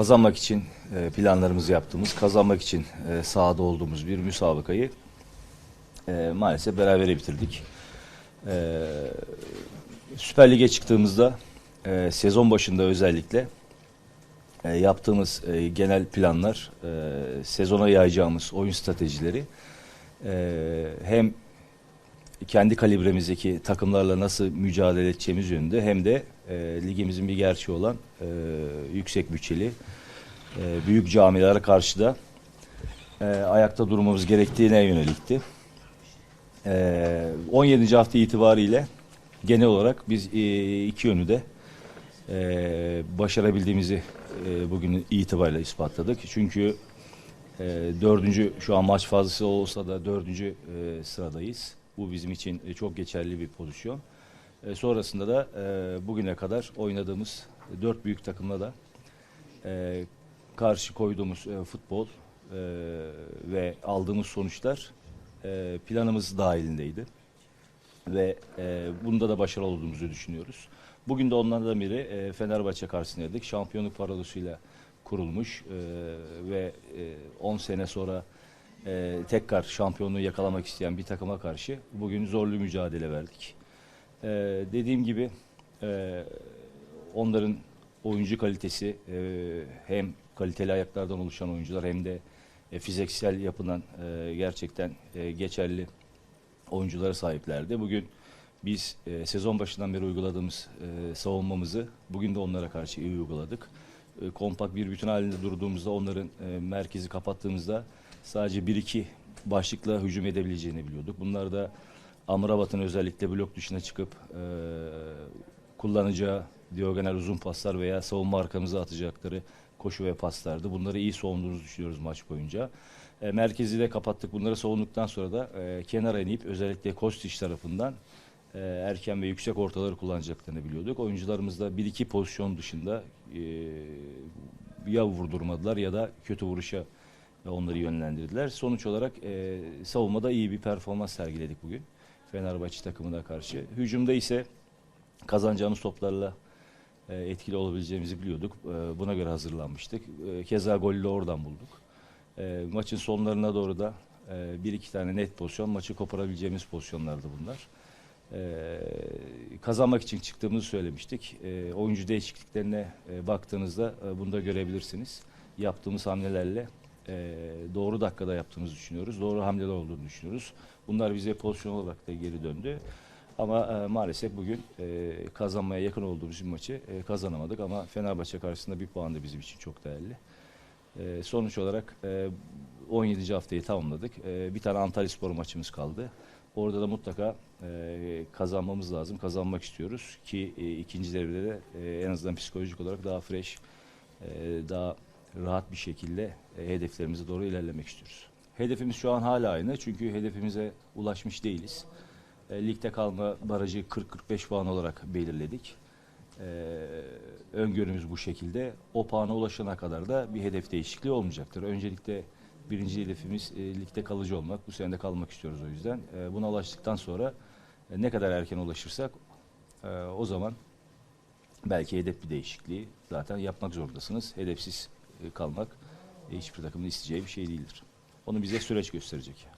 Kazanmak için e, planlarımızı yaptığımız, kazanmak için e, sahada olduğumuz bir müsabakayı e, maalesef berabere bitirdik. Süper Lig'e çıktığımızda sezon başında özellikle yaptığımız genel planlar, sezona yayacağımız oyun stratejileri hem kendi kalibremizdeki takımlarla nasıl mücadele edeceğimiz yönünde hem de e, ligimizin bir gerçeği olan e, yüksek bütçeli e, büyük camilere karşı da e, ayakta durmamız gerektiğine yönelikti. E, 17. hafta itibariyle genel olarak biz e, iki yönü de e, başarabildiğimizi e, bugün itibariyle ispatladık. Çünkü e, dördüncü şu an maç fazlası olsa da dördüncü e, sıradayız. Bu bizim için e, çok geçerli bir pozisyon. E, sonrasında da e, bugüne kadar oynadığımız dört büyük takımla da e, karşı koyduğumuz e, futbol e, ve aldığımız sonuçlar e, planımız dahilindeydi. Ve e, bunda da başarılı olduğumuzu düşünüyoruz. Bugün de onlardan biri e, Fenerbahçe karşısındaydık. Şampiyonluk paradosuyla kurulmuş e, ve e, 10 sene sonra e, tekrar şampiyonluğu yakalamak isteyen bir takıma karşı bugün zorlu mücadele verdik. E, dediğim gibi e, onların oyuncu kalitesi e, hem kaliteli ayaklardan oluşan oyuncular hem de e, fiziksel yapıdan e, gerçekten e, geçerli oyunculara sahiplerdi. Bugün biz e, sezon başından beri uyguladığımız e, savunmamızı bugün de onlara karşı iyi uyguladık. E, kompakt bir bütün halinde durduğumuzda onların e, merkezi kapattığımızda sadece 1-2 başlıkla hücum edebileceğini biliyorduk. Bunlar da Amrabat'ın özellikle blok dışına çıkıp e, kullanacağı diagonal uzun paslar veya savunma arkamıza atacakları koşu ve paslardı. Bunları iyi savunduğumuzu düşünüyoruz maç boyunca. E, merkezi de kapattık. Bunları savunduktan sonra da e, kenara inip özellikle Kostić tarafından e, erken ve yüksek ortaları kullanacaklarını biliyorduk. Oyuncularımız da bir iki pozisyon dışında e, ya vurdurmadılar ya da kötü vuruşa onları yönlendirdiler. Sonuç olarak e, savunmada iyi bir performans sergiledik bugün Fenerbahçe takımına karşı. Hücumda ise kazanacağımız toplarla e, etkili olabileceğimizi biliyorduk. E, buna göre hazırlanmıştık. E, keza golü oradan bulduk. E, maçın sonlarına doğru da e, bir iki tane net pozisyon maçı koparabileceğimiz pozisyonlardı bunlar. E, kazanmak için çıktığımızı söylemiştik. E, oyuncu değişikliklerine e, baktığınızda e, bunu da görebilirsiniz. Yaptığımız hamlelerle e, doğru dakikada yaptığımızı düşünüyoruz. Doğru hamleler olduğunu düşünüyoruz. Bunlar bize pozisyon olarak da geri döndü. Ama e, maalesef bugün e, kazanmaya yakın olduğumuz bir maçı e, kazanamadık. Ama Fenerbahçe karşısında bir puan da bizim için çok değerli. E, sonuç olarak e, 17. haftayı tamamladık. E, bir tane Antalya Spor maçımız kaldı. Orada da mutlaka e, kazanmamız lazım. Kazanmak istiyoruz ki e, ikinci devrede de e, en azından psikolojik olarak daha fresh, e, daha rahat bir şekilde e, hedeflerimize doğru ilerlemek istiyoruz. Hedefimiz şu an hala aynı çünkü hedefimize ulaşmış değiliz. E, ligde kalma barajı 40-45 puan olarak belirledik. E, öngörümüz bu şekilde. O puana ulaşana kadar da bir hedef değişikliği olmayacaktır. Öncelikle birinci hedefimiz ligde kalıcı olmak. Bu sene de kalmak istiyoruz o yüzden. Buna ulaştıktan sonra ne kadar erken ulaşırsak o zaman belki hedef bir değişikliği zaten yapmak zorundasınız. Hedefsiz kalmak e, hiçbir takımın isteyeceği bir şey değildir. Onu bize süreç gösterecek.